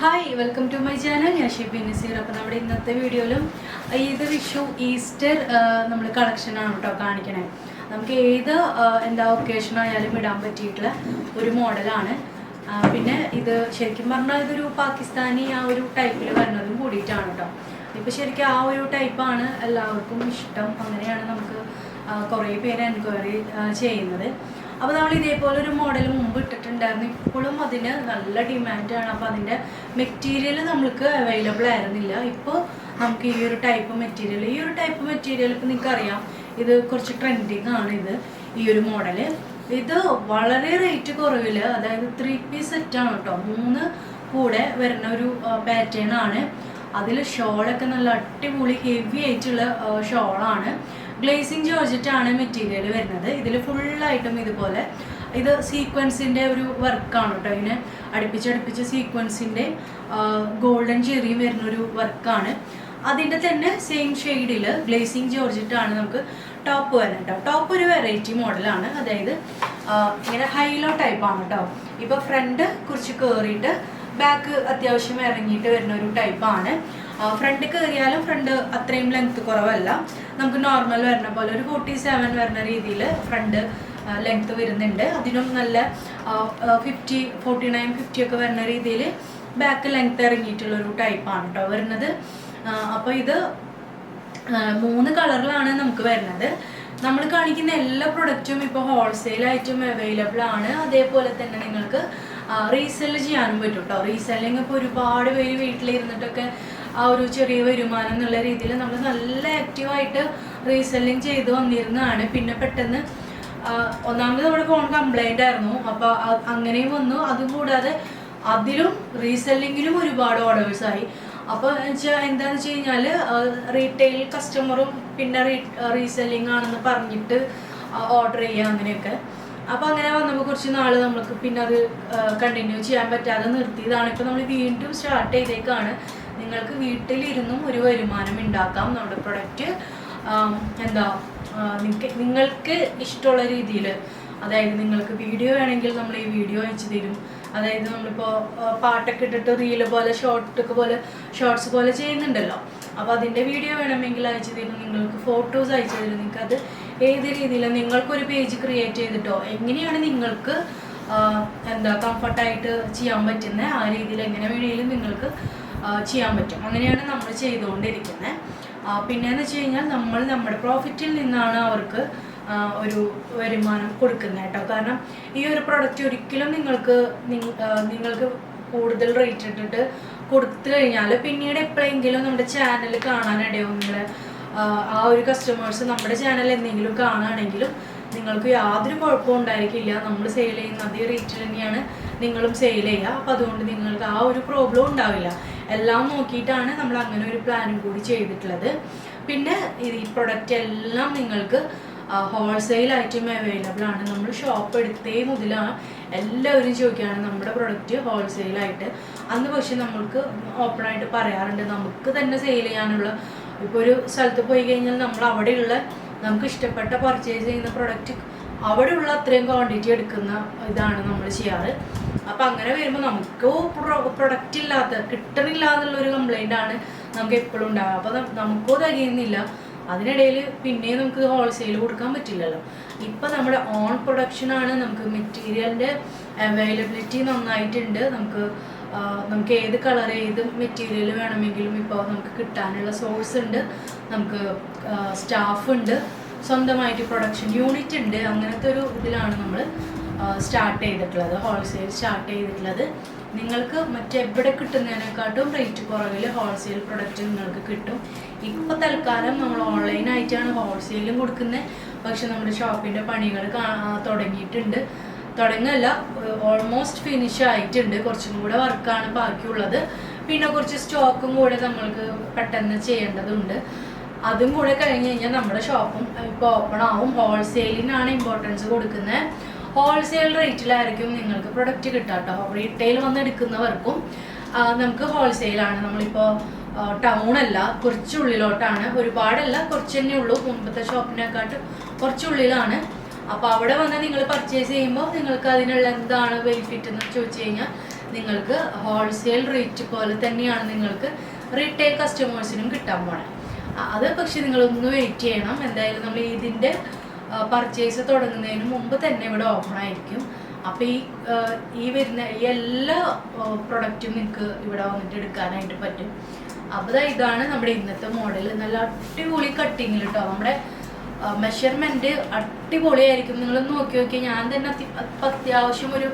Hi welcome to my channel ഞാൻ ഷിബി നസീർ. അപ്പോൾ നമ്മുടെ ഇന്നത്തെ വീഡിയോയിലും ഏത് വിഷു ഈസ്റ്റർ നമ്മൾ കളക്ഷനാണ് കേട്ടോ കാണിക്കണേ. നമുക്ക് ഏത് എന്താ ഒക്കേഷൻ ആയാലും ഇടാൻ പറ്റിയിട്ടുള്ള ഒരു മോഡലാണ്. പിന്നെ ഇത് ശരിക്കും പറഞ്ഞാൽ ഇതൊരു പാകിസ്ഥാനി ആ ഒരു ടൈപ്പിൽ വരുന്നതും കൂടിയിട്ടാണ് കേട്ടോ. ഇപ്പോൾ ശരിക്കും ആ ഒരു ടൈപ്പാണ് എല്ലാവർക്കും ഇഷ്ടം. അങ്ങനെയാണ് നമുക്ക് കുറേ പേര് എൻക്വയറി ചെയ്യുന്നത്. അപ്പോൾ നമ്മൾ ഇതേപോലെ ഒരു മോഡൽ മുമ്പ് ഇട്ടിട്ടുണ്ടായിരുന്നു. ഇപ്പോഴും അതിന് നല്ല ഡിമാൻഡാണ് അപ്പോൾ അതിന്റെ മെറ്റീരിയൽ നമ്മൾക്ക് അവൈലബിൾ ആയിരുന്നില്ല. ഇപ്പോൾ നമുക്ക് ഈ ഒരു ടൈപ്പ് മെറ്റീരിയൽ ഈ ഒരു ടൈപ്പ് മെറ്റീരിയൽ ഇപ്പോൾ നിങ്ങൾക്കറിയാം ഇത് കുറച്ച് ട്രെൻഡിങ് ആണ് ഇത് ഈ ഒരു മോഡൽ ഇത് വളരെ റേറ്റ് കുറവിൽ അതായത് ത്രീ പീസ് സെറ്റാണ് കേട്ടോ മൂന്ന് കൂടെ വരുന്ന ഒരു പാറ്റേൺ ആണ്. അതിൽ ഷോളൊക്കെ നല്ല അടിപൊളി ഹെവി ആയിട്ടുള്ള ഷോളാണ് ഗ്ലേസിങ് ആണ് മെറ്റീരിയൽ വരുന്നത്. ഇതിൽ ഫുള്ളായിട്ടും ഇതുപോലെ ഇത് സീക്വൻസിന്റെ ഒരു വർക്കാണ് കേട്ടോ ഇതിന് അടുപ്പിച്ചടുപ്പിച്ച് സീക്വൻസിന്റെ ഗോൾഡൻ ചെറിയും വരുന്ന ഒരു വർക്കാണ് അതിന്റെ തന്നെ സെയിം ഷെയ്ഡിൽ ഗ്ലേസിങ് ആണ് നമുക്ക് ടോപ്പ് വരുന്നത് കേട്ടോ ടോപ്പ് ഒരു വെറൈറ്റി മോഡലാണ് അതായത് ഇങ്ങനെ ഹൈലോ ടൈപ്പാണ് കേട്ടോ ഇപ്പോൾ ഫ്രണ്ട് കുറച്ച് കയറിയിട്ട് ബാക്ക് അത്യാവശ്യം ഇറങ്ങിയിട്ട് വരുന്ന ഒരു ടൈപ്പാണ് ഫ്രണ്ട് കയറിയാലും ഫ്രണ്ട് അത്രയും ലെങ്ത് കുറവല്ല. നമുക്ക് നോർമൽ വരുന്ന പോലെ ഒരു ഫോർട്ടി സെവൻ വരുന്ന രീതിയിൽ ഫ്രണ്ട് ലെങ്ത് വരുന്നുണ്ട്. അതിനും നല്ല ഫിഫ്റ്റി ഫോർട്ടി നയൻ ഫിഫ്റ്റി ഒക്കെ വരുന്ന രീതിയിൽ ബാക്ക് ലെങ്ത് ഇറങ്ങിയിട്ടുള്ള ഒരു ടൈപ്പാണ് കേട്ടോ വരുന്നത്. അപ്പോൾ ഇത് മൂന്ന് കളറിലാണ് നമുക്ക് വരുന്നത്. നമ്മൾ കാണിക്കുന്ന എല്ലാ പ്രൊഡക്റ്റും ഇപ്പോൾ ഹോൾസെയിലായിട്ടും അവൈലബിൾ ആണ്. അതേപോലെ തന്നെ നിങ്ങൾക്ക് റീസെൽ ചെയ്യാനും പറ്റും കേട്ടോ റീസെല്ലിംഗ് ഇപ്പോൾ ഒരുപാട് പേര് വീട്ടിലിരുന്നിട്ടൊക്കെ ആ ഒരു ചെറിയ വരുമാനം എന്നുള്ള രീതിയിൽ നമ്മൾ നല്ല ആക്റ്റീവായിട്ട് റീസെല്ലിംഗ് ചെയ്ത് വന്നിരുന്നതാണ്. പിന്നെ പെട്ടെന്ന് ഒന്നാമത് നമ്മുടെ ഫോൺ കംപ്ലൈന്റ് ആയിരുന്നു. അപ്പോൾ അങ്ങനെയും വന്നു. അതും കൂടാതെ അതിലും റീസെല്ലിങ്ങിലും ഒരുപാട് ഓർഡേഴ്സ് ആയി. അപ്പോൾ വെച്ചാൽ എന്താന്ന് വെച്ച് കഴിഞ്ഞാൽ റീറ്റെയിൽ കസ്റ്റമറും പിന്നെ റീ റീസെല്ലിംഗ് ആണെന്ന് പറഞ്ഞിട്ട് ഓർഡർ ചെയ്യുക അങ്ങനെയൊക്കെ. അപ്പോൾ അങ്ങനെ വന്നപ്പോൾ കുറച്ച് നാൾ നമ്മൾക്ക് പിന്നെ അത് കണ്ടിന്യൂ ചെയ്യാൻ പറ്റാതെ നിർത്തിയതാണ്. ഇപ്പൊ നമ്മൾ വീണ്ടും സ്റ്റാർട്ട് ചെയ്തേക്കാണ്. നിങ്ങൾക്ക് വീട്ടിലിരുന്നും ഒരു വരുമാനം ഉണ്ടാക്കാം നമ്മുടെ പ്രൊഡക്റ്റ് എന്താ നിങ്ങൾക്ക് ഇഷ്ടമുള്ള രീതിയിൽ അതായത് നിങ്ങൾക്ക് വീഡിയോ വേണമെങ്കിൽ നമ്മൾ ഈ വീഡിയോ അയച്ചു തരും. അതായത് നമ്മളിപ്പോൾ പാട്ടൊക്കെ ഇട്ടിട്ട് റീൽ പോലെ ഷോർട്ടൊക്കെ പോലെ ഷോർട്സ് പോലെ ചെയ്യുന്നുണ്ടല്ലോ. അപ്പോൾ അതിന്റെ വീഡിയോ വേണമെങ്കിൽ അയച്ചു തരും നിങ്ങൾക്ക് ഫോട്ടോസ് അയച്ചു തരും നിങ്ങൾക്ക് അത് ഏത് രീതിയിൽ നിങ്ങൾക്കൊരു പേജ് ക്രിയേറ്റ് ചെയ്തിട്ടോ? എങ്ങനെയാണ് നിങ്ങൾക്ക് എന്താ കംഫർട്ടായിട്ട് ചെയ്യാൻ പറ്റുന്നത് ആ രീതിയിൽ എങ്ങനെ വേണമെങ്കിലും നിങ്ങൾക്ക് ചെയ്യാൻ പറ്റും. അങ്ങനെയാണ് നമ്മൾ ചെയ്തുകൊണ്ടിരിക്കുന്നത് പിന്നെയെന്ന് വെച്ച് കഴിഞ്ഞാൽ നമ്മൾ നമ്മുടെ പ്രോഫിറ്റിൽ നിന്നാണ് അവർക്ക് ഒരു വരുമാനം കൊടുക്കുന്നത് കേട്ടോ. കാരണം ഈ ഒരു പ്രൊഡക്റ്റ് ഒരിക്കലും നിങ്ങൾക്ക് നിങ്ങൾക്ക് കൂടുതൽ റേറ്റ് ഇട്ടിട്ട് കൊടുത്തു കഴിഞ്ഞാൽ പിന്നീട് എപ്പോഴെങ്കിലും നമ്മുടെ ചാനൽ കാണാനിടയാവും നിങ്ങളെ ആ, ഒരു കസ്റ്റമേഴ്സ് നമ്മുടെ ചാനൽ എന്തെങ്കിലും കാണുകയാണെങ്കിലും നിങ്ങൾക്ക് യാതൊരു കുഴപ്പവും ഉണ്ടായിരിക്കില്ല. നമ്മൾ സെയിൽ ചെയ്യുന്ന അതേ റേറ്റിൽ തന്നെയാണ് നിങ്ങളും സെയിൽ ചെയ്യുക. അപ്പോൾ അതുകൊണ്ട് നിങ്ങൾക്ക് ആ ഒരു പ്രോബ്ലം ഉണ്ടാവില്ല. എല്ലാം നോക്കിയിട്ടാണ് നമ്മൾ അങ്ങനെ ഒരു പ്ലാനും കൂടി ചെയ്തിട്ടുള്ളത്. പിന്നെ ഈ പ്രൊഡക്റ്റ് എല്ലാം നിങ്ങൾക്ക് ഹോൾസെയിൽ ഐറ്റം അവൈലബിൾ ആണ്. നമ്മൾ ഷോപ്പ് എടുത്തേ മുതലാണ് എല്ലാവരും ചോദിക്കുകയാണ് നമ്മുടെ പ്രൊഡക്റ്റ് ഹോൾസെയിലായിട്ട് അന്ന് പക്ഷെ നമ്മൾക്ക് ഓപ്പണായിട്ട് പറയാറുണ്ട്. നമുക്ക് തന്നെ സെയിൽ ചെയ്യാനുള്ള ഇപ്പോൾ ഒരു സ്ഥലത്ത് പോയി കഴിഞ്ഞാൽ നമ്മൾ അവിടെയുള്ള നമുക്ക് ഇഷ്ടപ്പെട്ട പർച്ചേസ് ചെയ്യുന്ന പ്രൊഡക്റ്റ് അവിടെയുള്ള അത്രയും ക്വാണ്ടിറ്റി എടുക്കുന്ന ഇതാണ് നമ്മൾ ചെയ്യാറ്. അപ്പം അങ്ങനെ വരുമ്പോൾ നമുക്ക് പ്രൊഡക്റ്റ് ഇല്ലാത്ത കിട്ടണില്ല എന്നുള്ളൊരു കംപ്ലൈന്റ് ആണ് നമുക്ക് എപ്പോഴും ഉണ്ടാകുക അപ്പോൾ നമുക്കോ തികയുന്നില്ല. അതിനിടയിൽ പിന്നെ നമുക്ക് ഹോൾസെയിൽ കൊടുക്കാൻ പറ്റില്ലല്ലോ. ഇപ്പം നമ്മുടെ ഓൺ പ്രൊഡക്ഷൻ ആണ് നമുക്ക് മെറ്റീരിയലിന്റെ അവൈലബിലിറ്റി നന്നായിട്ടുണ്ട്. നമുക്ക് നമുക്ക് ഏത് കളർ ഏത് മെറ്റീരിയൽ വേണമെങ്കിലും ഇപ്പോൾ നമുക്ക് കിട്ടാനുള്ള സോഴ്സ് ഉണ്ട്. നമുക്ക് സ്റ്റാഫ് ഉണ്ട്. സ്വന്തമായിട്ട് പ്രൊഡക്ഷൻ യൂണിറ്റ് ഉണ്ട്. അങ്ങനത്തെ ഒരു ഇതിലാണ് നമ്മൾ സ്റ്റാർട്ട് ചെയ്തിട്ടുള്ളത്. ഹോൾസെയിൽ സ്റ്റാർട്ട് ചെയ്തിട്ടുള്ളത്. നിങ്ങൾക്ക് മറ്റെവിടെ കിട്ടുന്നതിനെക്കാട്ടും റേറ്റ് കുറവിൽ ഹോൾസെയിൽ പ്രൊഡക്റ്റ് നിങ്ങൾക്ക് കിട്ടും. ഇപ്പോൾ തൽക്കാലം നമ്മൾ ഓൺലൈനായിട്ടാണ് ഹോൾസെയിലും കൊടുക്കുന്നത് പക്ഷെ നമ്മുടെ ഷോപ്പിന്റെ പണികൾ തുടങ്ങിയിട്ടുണ്ട്. തുടങ്ങല്ല ഓൾമോസ്റ്റ് ഫിനിഷ് ആയിട്ടുണ്ട്. കുറച്ചും കൂടെ വർക്കാണ് ബാക്കിയുള്ളത്. പിന്നെ കുറച്ച് സ്റ്റോക്കും കൂടെ നമ്മൾക്ക് പെട്ടെന്ന് ചെയ്യേണ്ടതുണ്ട്. അതും കൂടെ കഴിഞ്ഞ് കഴിഞ്ഞാൽ നമ്മുടെ ഷോപ്പും ഇപ്പോൾ ഓപ്പൺ ആവും. ഹോൾസെയിലിനാണ് ഇമ്പോർട്ടൻസ് കൊടുക്കുന്നത് ഹോൾസെയിൽ റേറ്റിലായിരിക്കും നിങ്ങൾക്ക് പ്രൊഡക്റ്റ് കിട്ടാട്ടോ. കേട്ടോ റീറ്റെയിൽ വന്ന് എടുക്കുന്നവർക്കും നമുക്ക് ഹോൾസെയിലാണ് നമ്മളിപ്പോൾ ടൗൺ അല്ല കുറച്ചുള്ളിലോട്ടാണ്. ഒരുപാടല്ല കുറച്ച് തന്നെ ഉള്ളൂ. മുൻപത്തെ ഷോപ്പിനെക്കാട്ടും കുറച്ചുള്ളിലാണ്. അപ്പോൾ അവിടെ വന്ന് നിങ്ങൾ പർച്ചേസ് ചെയ്യുമ്പോൾ നിങ്ങൾക്ക് അതിനുള്ള എന്താണ് ബെനിഫിറ്റ് എന്ന് ചോദിച്ചു കഴിഞ്ഞാൽ നിങ്ങൾക്ക് ഹോൾസെയിൽ റേറ്റ് പോലെ തന്നെയാണ് നിങ്ങൾക്ക് റീറ്റെയിൽ കസ്റ്റമേഴ്സിനും കിട്ടാൻ പോണേ. അത് പക്ഷെ നിങ്ങളൊന്ന് വെയിറ്റ് ചെയ്യണം. എന്തായാലും നമ്മൾ ഇതിന്റെ പർച്ചേസ് തുടങ്ങുന്നതിന് മുമ്പ് തന്നെ ഇവിടെ ഓപ്പൺ ആയിരിക്കും. അപ്പം ഈ ഈ വരുന്ന ഈ എല്ലാ പ്രൊഡക്റ്റും നിങ്ങൾക്ക് ഇവിടെ വന്നിട്ട് എടുക്കാനായിട്ട് പറ്റും. അപ്പോൾ ഇതാണ് നമ്മുടെ ഇന്നത്തെ മോഡൽ നല്ല അടിപൊളി കട്ടിങ്ങിൽ കേട്ടോ നമ്മുടെ മെഷർമെന്റ് അടിപൊളിയായിരിക്കും. നിങ്ങളൊന്ന് നോക്കി നോക്കിയാൽ ഞാൻ തന്നെ അത്യാവശ്യം ഒരു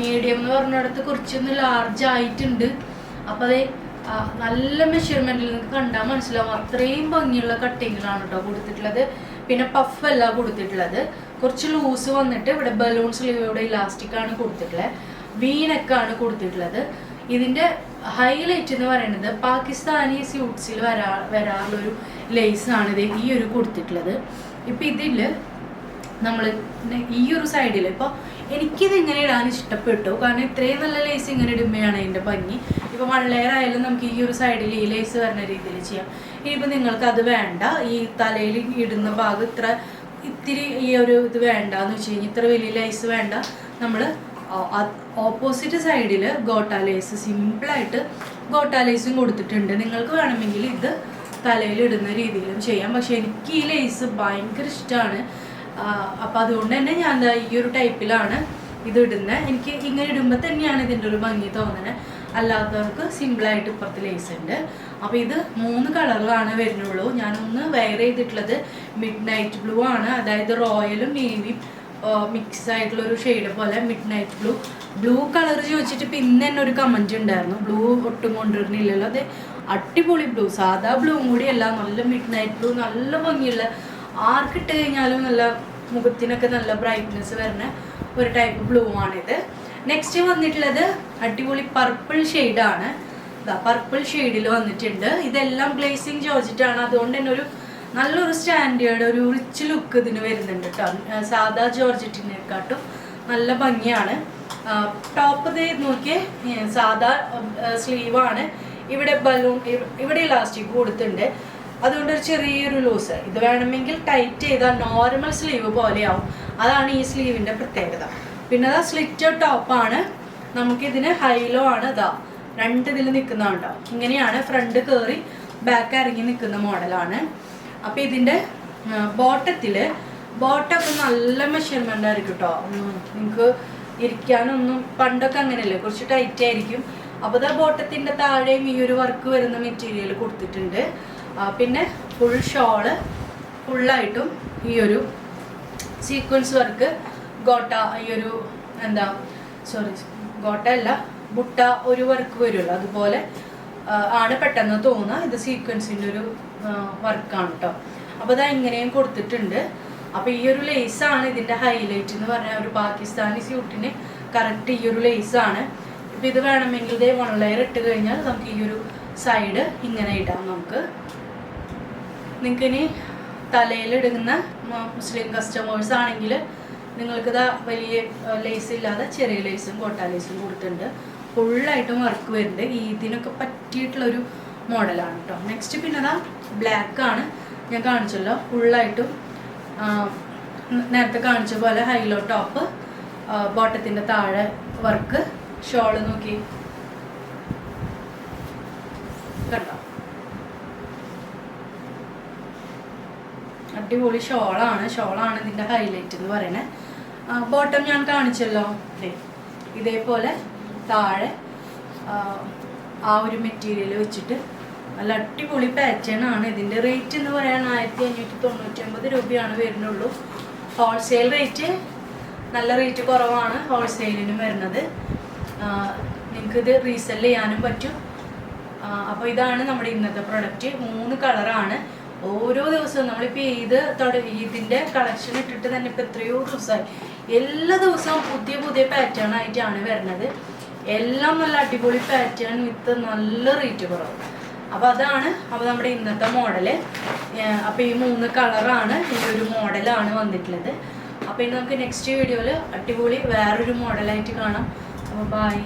മീഡിയം എന്ന് പറഞ്ഞിടത്ത് കുറച്ചൊന്ന് ലാർജ് ആയിട്ടുണ്ട്. അപ്പോൾ അത് നല്ല മെഷർമെന്റിൽ നിങ്ങൾക്ക് കണ്ടാൽ മനസ്സിലാവും. അത്രയും ഭംഗിയുള്ള കട്ടിങ്ങിലാണ് കേട്ടോ കൊടുത്തിട്ടുള്ളത്. പിന്നെ പഫ് അല്ല കൊടുത്തിട്ടുള്ളത്. കുറച്ച് ലൂസ് വന്നിട്ട് ഇവിടെ ബലൂൺസ് ഇവിടെ ഇലാസ്റ്റിക് ആണ് കൊടുത്തിട്ടുള്ളത് വീനക്കാണ് കൊടുത്തിട്ടുള്ളത്. ഇതിന്റെ ഹൈലൈറ്റ് എന്ന് പറയുന്നത് പാകിസ്ഥാനി സ്യൂട്ട്സിൽ വരാ വരാറുള്ളൊരു ആണ് ഇത് ഈ ഒരു കൊടുത്തിട്ടുള്ളത്. ഇപ്പൊ ഇതിൽ നമ്മൾ ഈ ഒരു സൈഡിൽ ഇപ്പോൾ എനിക്കിത് ഇങ്ങനെ ഇടാൻ ഇഷ്ടപ്പെട്ടു. കാരണം ഇത്രയും നല്ല ലേസ് ഇങ്ങനെ ഇടുമ്പോഴാണ് അതിന്റെ ഭംഗി. ഇപ്പോൾ വൺ ലെയർ നമുക്ക് ഈ ഒരു സൈഡിൽ ഈ ലേസ് വരുന്ന രീതിയിൽ ചെയ്യാം. ഇനിയിപ്പോൾ നിങ്ങൾക്ക് അത് വേണ്ട. ഈ തലയിൽ ഇടുന്ന ഭാഗം ഇത്ര ഇത്തിരി ഈ ഒരു ഇത് വേണ്ട എന്ന് വെച്ച് കഴിഞ്ഞാൽ ഇത്ര വലിയ ലേസ് വേണ്ട. നമ്മൾ ഓപ്പോസിറ്റ് സൈഡിൽ ഗോട്ട ലേസ് സിമ്പിളായിട്ട് ഗോട്ടാ ലേസും കൊടുത്തിട്ടുണ്ട്. നിങ്ങൾക്ക് വേണമെങ്കിൽ ഇത് തലയിൽ ഇടുന്ന രീതിയിലും ചെയ്യാം. പക്ഷെ എനിക്ക് ഈ ലേസ് ഭയങ്കര ഇഷ്ടമാണ് അപ്പം അതുകൊണ്ട് തന്നെ ഞാൻ ഈ ഒരു ടൈപ്പിലാണ് ഇത് ഇടുന്നത് എനിക്ക് ഇങ്ങനെ ഇടുമ്പോൾ തന്നെയാണ് ഇതിന്റെ ഒരു ഭംഗി തോന്നുന്നത് അല്ലാത്തവർക്ക് സിമ്പിളായിട്ട് ഇപ്പുറത്ത് ലേസ് ഉണ്ട്. അപ്പോൾ ഇത് മൂന്ന് കളറിലാണ് വരുന്നുള്ളൂ. ഞാനൊന്ന് വെയർ ചെയ്തിട്ടുള്ളത് മിഡ് നൈറ്റ് ബ്ലൂ ആണ്. അതായത് റോയലും നേവിയും മിക്സ് ആയിട്ടുള്ള ഒരു ഷെയ്ഡ് പോലെ midnight blue blue colour ചോദിച്ചിട്ട് പിന്നെ തന്നെ ഒരു കമന്റ് ഉണ്ടായിരുന്നു. ബ്ലൂ ഒട്ടും കൊണ്ടുവരുന്നില്ലല്ലോ. അത് അടിപൊളി ബ്ലൂ സാധാ ബ്ലൂ കൂടിയല്ല നല്ല മിഡ് നൈറ്റ് ബ്ലൂ നല്ല ഭംഗിയുള്ള. ആർക്കിട്ട് കഴിഞ്ഞാലും നല്ല മുഖത്തിനൊക്കെ നല്ല ബ്രൈറ്റ്നെസ് വരുന്ന ഒരു ടൈപ്പ് ബ്ലൂ ആണിത്. നെക്സ്റ്റ് വന്നിട്ടുള്ളത് അടിപൊളി പർപ്പിൾ ഷെയ്ഡാണ് പർപ്പിൾ ഷെയ്ഡിൽ വന്നിട്ടുണ്ട്. ഇതെല്ലാം ഗ്ലേസിങ് ജോർജിറ്റാണ് അതുകൊണ്ട് തന്നെ ഒരു നല്ലൊരു സ്റ്റാൻഡേർഡ് ഒരു റിച്ച് ലുക്ക് ഇതിന് വരുന്നുണ്ട് കേട്ടോ സാധാ ജോർജറ്റിനെക്കാട്ടും നല്ല ഭംഗിയാണ്. ടോപ്പ് ഇത് നോക്കിയേ സാധാ സ്ലീവാണ് ഇവിടെ ബലൂൺ ഇവിടെ ഇലാസ്റ്റിക് കൊടുത്തിട്ടുണ്ട്. അതുകൊണ്ട് ഒരു ചെറിയൊരു ലൂസ് ഇത് വേണമെങ്കിൽ ടൈറ്റ് ചെയ്താൽ നോർമൽ സ്ലീവ് പോലെയാവും. അതാണ് ഈ സ്ലീവിന്റെ പ്രത്യേകത. പിന്നെ അതാ സ്ലിറ്റ് ടോപ്പാണ് നമുക്കിതിന് ഹൈലോ ആണ് ഇതാ രണ്ട് ഇതിൽ നിൽക്കുന്നതുണ്ടോ ഇങ്ങനെയാണ് ഫ്രണ്ട് കയറി ബാക്ക് ഇറങ്ങി നിൽക്കുന്ന മോഡലാണ് അപ്പോൾ ഇതിന്റെ ബോട്ടത്തിൽ ബോട്ടൊക്കെ നല്ല മെഷർമെന്റ് ആയിരിക്കും കേട്ടോ നിങ്ങൾക്ക് ഇരിക്കാനൊന്നും പണ്ടൊക്കെ അങ്ങനെയല്ലേ? കുറച്ച് ടൈറ്റ് ആയിരിക്കും. അപ്പോൾ ഇതാ ബോട്ടത്തിന്റെ താഴെയും ഈ ഒരു വർക്ക് വരുന്ന മെറ്റീരിയൽ കൊടുത്തിട്ടുണ്ട്. ആ, പിന്നെ ഫുൾ ഷോൾ ഫുള്ളായിട്ടും ഈ ഒരു സീക്വൻസ് വർക്ക് ഗോട്ട ഈ ഒരു എന്താ സോറി ഗോട്ട അല്ല മുട്ട ഒരു വർക്ക് വരുമല്ലോ അതുപോലെ ആണ് പെട്ടെന്ന് തോന്നുക ഇത് സീക്വൻസിന്റെ ഒരു വർക്കാണ് കേട്ടോ അപ്പോൾ അത് ഇങ്ങനെയും കൊടുത്തിട്ടുണ്ട്. അപ്പോൾ ഈ ഒരു ലേസാണ് ഇതിന്റെ ഹൈലൈറ്റ് എന്ന് പറഞ്ഞാൽ ഒരു പാകിസ്ഥാനി സ്യൂട്ടിന് കറക്റ്റ് ഈ ഒരു ലേസാണ് ഇപ്പം ഇത് വേണമെങ്കിൽ ഇതേ വൺ ലെയർ ഇട്ട് കഴിഞ്ഞാൽ നമുക്ക് ഈ ഒരു സൈഡ് ഇങ്ങനെ ഇടാം നമുക്ക്. നിങ്ങൾക്ക് ഇനി തലയിലിടുന്ന മുസ്ലിം കസ്റ്റമേഴ്സ് ആണെങ്കിൽ നിങ്ങൾക്ക് ഇതാ വലിയ ലേസ് ഇല്ലാതെ ചെറിയ ലേസും കോട്ട ലേസും കൊടുത്തിട്ടുണ്ട്. ഫുള്ളായിട്ടും വർക്ക് വരുന്നുണ്ട്. ഈദിനൊക്കെ പറ്റിയിട്ടുള്ളൊരു മോഡലാണ് കേട്ടോ നെക്സ്റ്റ് പിന്നെ അതാ ബ്ലാക്ക് ആണ്. ഞാൻ കാണിച്ചല്ലോ. ഫുള്ളായിട്ടും നേരത്തെ കാണിച്ച പോലെ ഹൈലോ ടോപ്പ് ബോട്ടത്തിന്റെ താഴെ വർക്ക് ഷോൾ നോക്കി. അടിപൊളി ഷോളാണ്. ഷോളാണ് ഇതിന്റെ ഹൈലൈറ്റ് എന്ന് പറയുന്നത് ബോട്ടം ഞാൻ കാണിച്ചല്ലോ. ഇതേപോലെ താഴെ ആ, ഒരു മെറ്റീരിയൽ വെച്ചിട്ട് നല്ല അടിപൊളി പാറ്റേൺ ആണ്. ഇതിന്റെ റേറ്റ് എന്ന് പറയാൻ ആയിരത്തി അഞ്ഞൂറ്റി തൊണ്ണൂറ്റി ഒമ്പത് രൂപയാണ് വരുന്നുള്ളൂ. ഹോൾസെയിൽ റേറ്റ് നല്ല റേറ്റ് കുറവാണ് ഹോൾസെയിലിനും വരുന്നത്. നിങ്ങൾക്കിത് റീസെൽ ചെയ്യാനും പറ്റും. അപ്പോൾ ഇതാണ് നമ്മുടെ ഇന്നത്തെ പ്രൊഡക്റ്റ് മൂന്ന് കളറാണ് ഓരോ ദിവസവും നമ്മളിപ്പോൾ ഇത് തുടങ്ങി ഇതിന്റെ കളക്ഷൻ ഇട്ടിട്ട് തന്നെ ഇപ്പോൾ എത്രയോ ദിവസമായി. എല്ലാ ദിവസവും പുതിയ പുതിയ പാറ്റേൺ ആയിട്ടാണ് വരുന്നത്. എല്ലാം നല്ല അടിപൊളി പാറ്റേൺ വിത്ത് നല്ല റേറ്റ് കുറവ്. അപ്പോൾ അതാണ് അപ്പോൾ നമ്മുടെ ഇന്നത്തെ മോഡൽ അപ്പോൾ ഈ മൂന്ന് കളറാണ് ഈ ഒരു മോഡലാണ് വന്നിട്ടുള്ളത്. അപ്പോൾ ഇനി നമുക്ക് നെക്സ്റ്റ് വീഡിയോയിൽ അടിപൊളി വേറൊരു മോഡലായിട്ട് കാണാം. അപ്പോൾ ബൈ